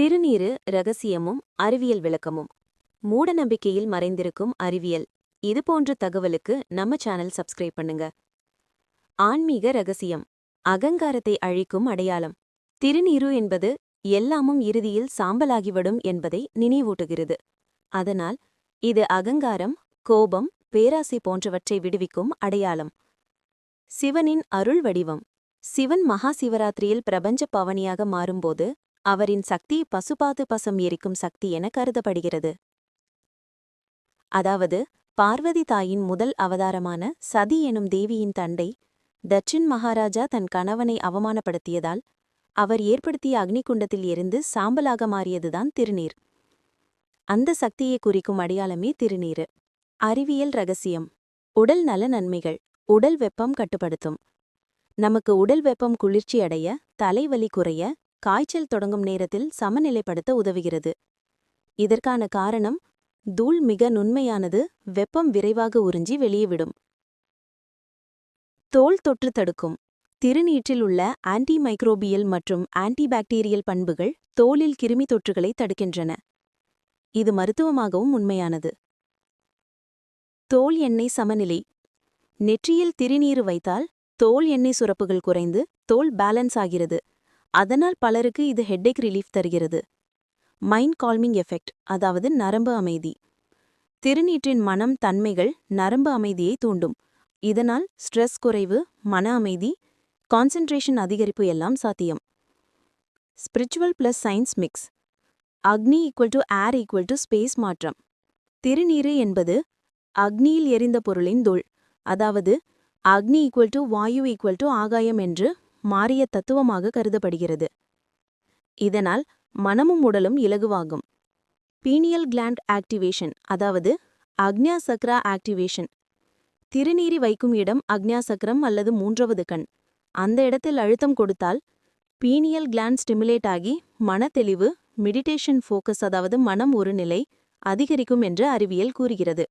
திருநீறு ரகசியமும் அறிவியல் விளக்கமும். மூடநம்பிக்கையில் மறைந்திருக்கும் அறிவியல். இது போன்ற தகவலுக்கு நம்ம சேனல் சப்ஸ்கிரைப் பண்ணுங்க. ஆன்மீக ரகசியம் அகங்காரத்தை அழிக்கும் அடையாளம். திருநீரு என்பது எல்லாமும் இறுதியில் சாம்பலாகிவிடும் என்பதை நினைவூட்டுகிறது. அதனால் இது அகங்காரம் கோபம் பேராசை போன்றவற்றை விடுவிக்கும் அடையாளம். சிவனின் அருள் வடிவம். சிவன் மகா சிவராத்திரியில் பிரபஞ்ச பவனியாக மாறும்போது அவரின் சக்தி பசுபாது பசம் எரிக்கும் சக்தி என கருதப்படுகிறது. அதாவது பார்வதி தாயின் முதல் அவதாரமான சதி எனும் தேவியின் தண்டை தட்சின் மகாராஜா தன் கணவனை அவமானப்படுத்தியதால் அவர் ஏற்படுத்திய அக்னிகுண்டத்தில் எரிந்து சாம்பலாக மாறியதுதான் திருநீர். அந்த சக்தியை குறிக்கும் அடையாளமே திருநீரு. அறிவியல் ரகசியம். உடல் நல நன்மைகள். உடல் வெப்பம் கட்டுப்படுத்தும். நமக்கு உடல் வெப்பம் குளிர்ச்சி அடைய தலைவலி குறைய காய்ச்சல் தொடங்கும் நேரத்தில் சமநிலைப்படுத்த உதவுகிறது. இதற்கான காரணம் தூள் மிக நுண்மையானது வெப்பம் விரைவாக உறிஞ்சி வெளியேவிடும் தோல் தொற்று தடுக்கும். திருநீற்றில் உள்ள ஆன்டி மைக்ரோபியல் மற்றும் ஆன்டிபாக்டீரியல் பண்புகள் தோலில் கிருமி தொற்றுகளை தடுக்கின்றன. இது மருத்துவமாகவும் உண்மையானது. தோல் எண்ணெய் சமநிலை. நெற்றியில் திருநீறு வைத்தால் தோல் எண்ணெய் சுரப்புகள் குறைந்து தோல் பேலன்ஸ் ஆகிறது. அதனால் பலருக்கு இது ஹெட்டேக் ரிலீஃப் தருகிறது. மைண்ட் கால்மிங் எஃபெக்ட் அதாவது நரம்பு அமைதி. திருநீற்றின் மனம் தன்மைகள் நரம்பு அமைதியை தூண்டும். இதனால் ஸ்ட்ரெஸ் குறைவு மன அமைதி கான்சென்ட்ரேஷன் அதிகரிப்பு எல்லாம் சாத்தியம். Spiritual plus science mix Agni equal to air equal to space மாற்றம். திருநீறு என்பது அக்னியில் எரிந்த பொருளின் தூள். அதாவது அக்னி ஈக்குவல் டு வாயு ஈக்குவல் டு ஆகாயம் என்று மாறிய தத்துவமாக கருதப்படுகிறது. இதனால் மனமும் உடலும் இலகுவாகும். பீனியல் கிளாண்ட் ஆக்டிவேஷன் அதாவது அக்ஞா சக்ரா ஆக்டிவேஷன். திருநீரி வைக்கும் இடம் அக்ஞா சக்கரம் அல்லது மூன்றாவது கண். அந்த இடத்தில் அழுத்தம் கொடுத்தால் பீனியல் கிளாண்ட் ஸ்டிமுலேட் ஆகி மனத்தெளிவு மெடிடேஷன் ஃபோக்கஸ் அதாவது மனம் ஒரு நிலை அதிகரிக்கும் என்று அறிவியல் கூறுகிறது.